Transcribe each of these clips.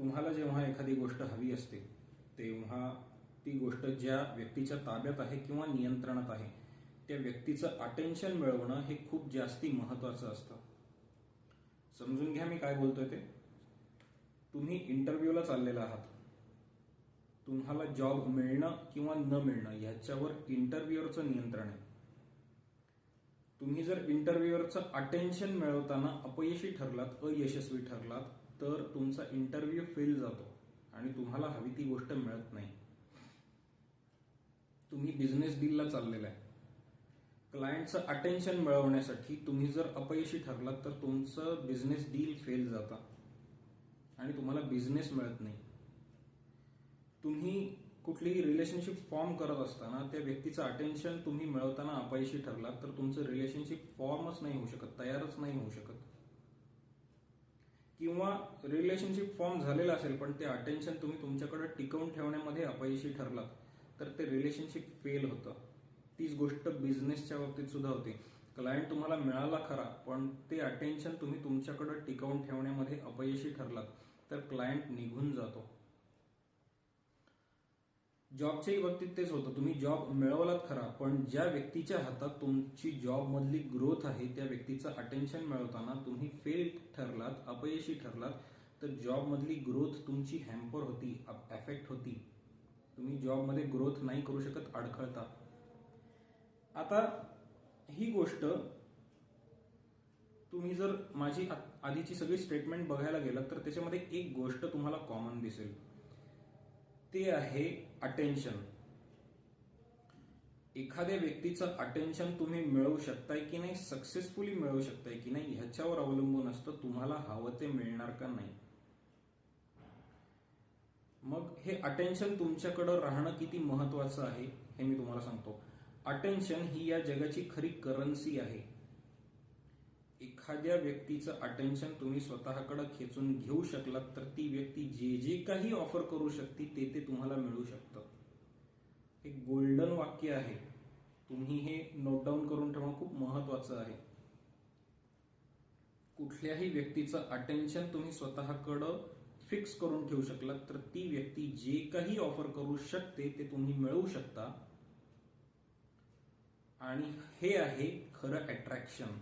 तुम्हाला जेव्हा एखादी गोष्ट हवी असते तेव्हा ती गोष्ट ज्या व्यक्तीच्या ताब्यात आहे किंवा नियंत्रणात आहे त्या व्यक्तीचं अटेन्शन मिळवणं हे खूप जास्ती महत्वाचं असतं. समजून घ्या मी काय बोलतोय ते. तुम्ही इंटरव्ह्यूला चाललेला आहात. तुम्हाला जॉब मिळणं किंवा न मिळणं ह्याच्यावर इंटरव्ह्युअरचं नियंत्रण आहे. तुम्ही जर इंटरव्ह्युअरचं अटेन्शन मिळवताना अपयशी ठरलात अयशस्वी ठरलात तर तुमचा इंटरव्ह्यू फेल जातो आणि तुम्हाला हवी ती गोष्ट मिळत नाही. तुम्ही बिझनेस डीलला चाललेला आहे. क्लायंटचं अटेन्शन मिळवण्यासाठी तुम्ही जर अपयशी ठरलात तर तुमचं बिझनेस डील फेल जाता. आणि तुम्हाला बिझनेस मिळत नाही. तुम्ही कुठलीही रिलेशनशिप फॉर्म करत असताना त्या व्यक्तीचं अटेन्शन तुम्ही मिळवताना अपयशी ठरलात तर तुमचं रिलेशनशिप फॉर्मच नाही होऊ शकत तयारच नाही होऊ शकत. किंवा रिलेशनशिप फॉर्म झालेलं असेल पण ते अटेन्शन तुम्ही तुमच्याकडे टिकवून ठेवण्यामध्ये अपयशी ठरलात तर ते रिलेशनशिप फेल होतं. तीच गोष्ट बिझनेसच्या बाबतीत सुद्धा होती. क्लायंट तुम्हाला मिळाला खरा पण ते अटेन्शन तुम्ही तुमच्याकडे टिकवून ठेवण्यामध्ये अपयशी ठरलात तर क्लायंट निघून जातो. जॉबच्याही बाबतीत तेच होतं. तुम्ही जॉब मिळवलात खरा पण ज्या व्यक्तीच्या हातात तुमची जॉब मधली ग्रोथ आहे त्या व्यक्तीचं अटेन्शन मिळवताना तुम्ही फेल ठरलात अपयशी ठरलात तर जॉब मधली ग्रोथ तुमची हॅम्पर होती एफेक्ट होती. तुम्ही जॉबमध्ये ग्रोथ नाही करू शकत अडखळता. आता ही गोष्ट तुम्ही जर माझी आ- आधीची सगळी स्टेटमेंट बघायला गेलात तर त्याच्यामध्ये एक गोष्ट तुम्हाला कॉमन दिसेल. ते आहे अटेन्शन एखाद्या व्यक्तीचं अटेन्शन तुम्ही मिळवू शकताय की नाही सक्सेसफुली मिळवू शकताय की नाही ह्याच्यावर अवलंबून असतं तुम्हाला हवं ते मिळणार का नाही. मग हे अटेन्शन तुमच्याकडं राहणं किती महत्वाचं आहे हे मी तुम्हाला सांगतो. अटेन्शन ही या जगाची खरी करन्सी आहे. एखाद्या व्यक्तीचं अटेन्शन तुम्ही स्वतःकडे खेचून घेऊ शकलात तर ती व्यक्ती जे जे काही ऑफर करू शकते ते ते तुम्हाला मिळू शकतं. एक गोल्डन वाक्य आहे. तुम्ही हे नोट डाऊन करून ठेवणं खूप महत्वाचं आहे. कुठल्याही व्यक्तीचं अटेन्शन तुम्ही स्वतःकडं फिक्स करून ठेवू शकलात तर ती व्यक्ती जे काही ऑफर करू शकते ते तुम्ही मिळवू शकता. आणि हे आहे खरं अट्रॅक्शन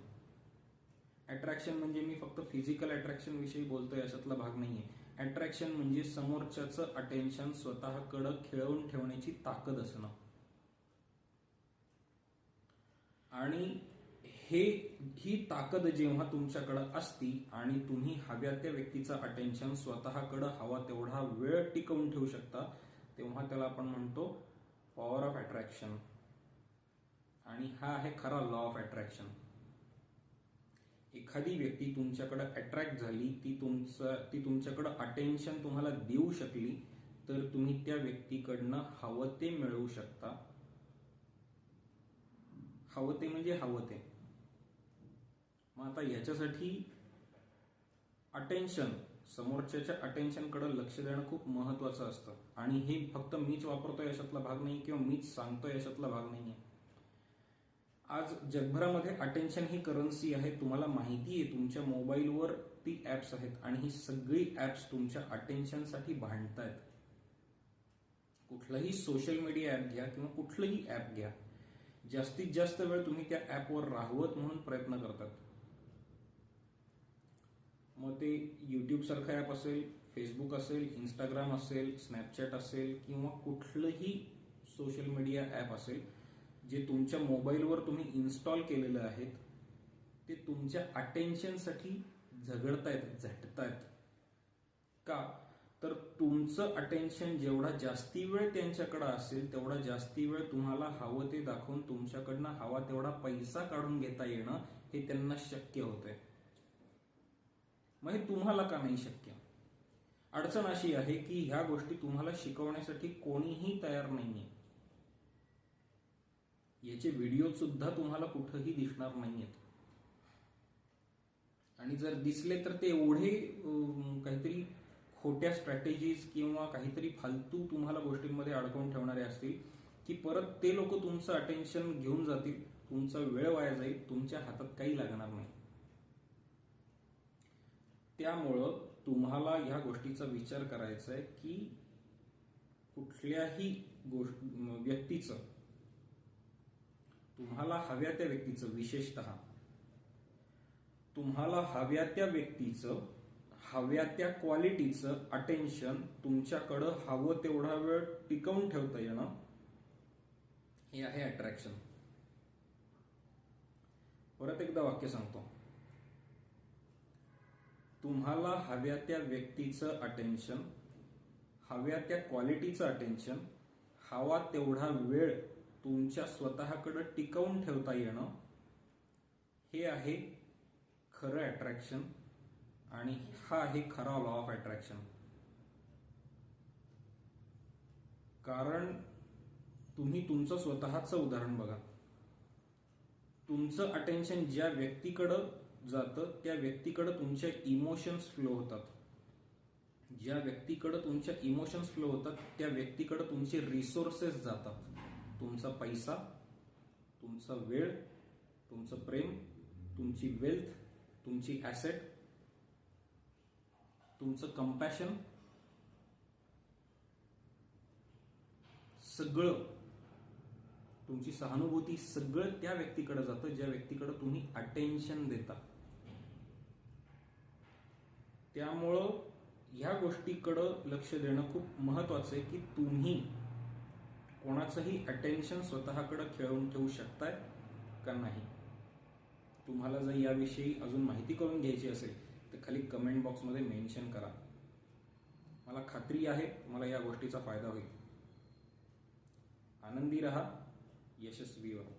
अट्रॅक्शन म्हणजे मी फक्त फिजिकल अट्रॅक्शन विषयी बोलतोय अशातला भाग नाहीये. अट्रॅक्शन म्हणजे समोरच्याचं अटेन्शन स्वतःकडं खेळवून ठेवण्याची ताकद असणं. आणि हे ही ताकद जेव्हा तुमच्याकडं असती आणि तुम्ही हव्या त्या व्यक्तीचं अटेन्शन स्वतःकडं हवा तेवढा वेळ टिकवून ठेवू शकता तेव्हा त्याला आपण म्हणतो पॉवर ऑफ अट्रॅक्शन आणि हा आहे खरा लॉ ऑफ अट्रॅक्शन एखादी व्यक्ती तुमच्याकडे अट्रॅक्ट झाली ती तुमचं ती तुमच्याकडे अटेन्शन तुम्हाला देऊ शकली तर तुम्ही त्या व्यक्तीकडनं हवं ते मिळवू शकता. हवं ते म्हणजे हवं ते. मग आता याच्यासाठी अटेन्शन समोरच्याच्या अटेन्शनकडे लक्ष देणं खूप महत्वाचं असतं. आणि हे फक्त मीच वापरतोय यशातला भाग नाही किंवा मीच सांगतोय यशातला भाग नाहीये. आज जगभरामध्ये अटेन्शन ही करन्सी आहे तुम्हाला माहिती आहे तुमच्या मोबाईलवर ती ऍप्स आहेत आणि ही सगळी ऍप्स तुमच्या अटेन्शनसाठी भांडतायत. कुठलंही सोशल मीडिया ऍप घ्या किंवा कुठलंही ऍप घ्या जास्तीत जास्त वेळ तुम्ही त्या ऍपवर राहवत म्हणून प्रयत्न करतात. मग ते युट्यूब सारखं ऍप असेल फेसबुक असेल इंस्टाग्राम असेल स्नॅपचॅट असेल किंवा कुठलंही सोशल मीडिया ऍप असेल जे तुमच्या मोबाईलवर तुम्ही इन्स्टॉल केलेलं आहेत ते तुमच्या अटेन्शनसाठी झगडतायत झटतायत का? तर तुमचं अटेन्शन जेवढा जास्ती वेळ त्यांच्याकडे असेल तेवढा जास्ती वेळ तुम्हाला हवं ते दाखवून तुमच्याकडनं हवा तेवढा पैसा काढून घेता येणं हे त्यांना शक्य होतंय. मग हे तुम्हाला का नाही शक्य? अडचण अशी आहे की ह्या गोष्टी तुम्हाला शिकवण्यासाठी कोणीही तयार नाहीये. याचे व्हिडिओ सुद्धा तुम्हाला कुठंही दिसणार नाहीयेत. आणि जर दिसले तर ते एवढे काहीतरी खोट्या स्ट्रॅटेजीज किंवा काहीतरी फालतू तुम्हाला गोष्टींमध्ये अडकवून ठेवणारे असतील की परत ते लोक तुमचं अटेन्शन घेऊन जातील तुमचा वेळ वाया जाईल तुमच्या हातात काही लागणार नाही. त्यामुळं तुम्हाला ह्या गोष्टीचा विचार करायचा आहे की कुठल्याही गोष्ट व्यक्तीचं तुम्हाला हव्या त्या व्यक्तीचं विशेषत. तुम्हाला हव्या त्या व्यक्तीचं हव्या त्या क्वालिटीचं अटेन्शन तुमच्याकडं हवं तेवढा वेळ टिकवून ठेवता येणं हे आहे अट्रॅक्शन परत एकदा वाक्य सांगतो. तुम्हाला हव्या त्या व्यक्तीचं अटेन्शन हव्या त्या क्वालिटीचं अटेन्शन हवा तेवढा वेळ तुमच्या स्वतःकडं टिकवून ठेवता येणं हे आहे खरं अट्रॅक्शन आणि हा आहे खरा लॉ ऑफ अट्रॅक्शन कारण तुम्ही तुमचं स्वतःचं उदाहरण बघा. तुमचं अटेन्शन ज्या व्यक्तीकडं जातं त्या व्यक्तीकडं तुमच्या इमोशन्स फ्लो होतात. ज्या व्यक्तीकडं तुमच्या इमोशन्स फ्लो होतात त्या व्यक्तीकडं तुमचे रिसोर्सेस जातात. तुमचा पैसा तुमचा वेळ तुमचं प्रेम तुमची वेल्थ तुमची ॲसेट तुमचं कंपॅशन सगळं तुमची सहानुभूती सगळं त्या व्यक्तीकडे जातं ज्या व्यक्तीकडे तुम्ही अटेन्शन देता. त्यामुळं ह्या गोष्टीकडं लक्ष देणं खूप महत्वाचं आहे की तुम्ही कोणाचंही अटेन्शन स्वतःकडे खेळवून ठेवू शकताय का नाही? तुम्हाला जर याविषयी अजून माहिती करून घ्यायची असेल तर खाली कमेंट बॉक्समध्ये मेन्शन करा. मला खात्री आहे तुम्हाला या गोष्टीचा फायदा होईल. आनंदी रहा यशस्वी व्हा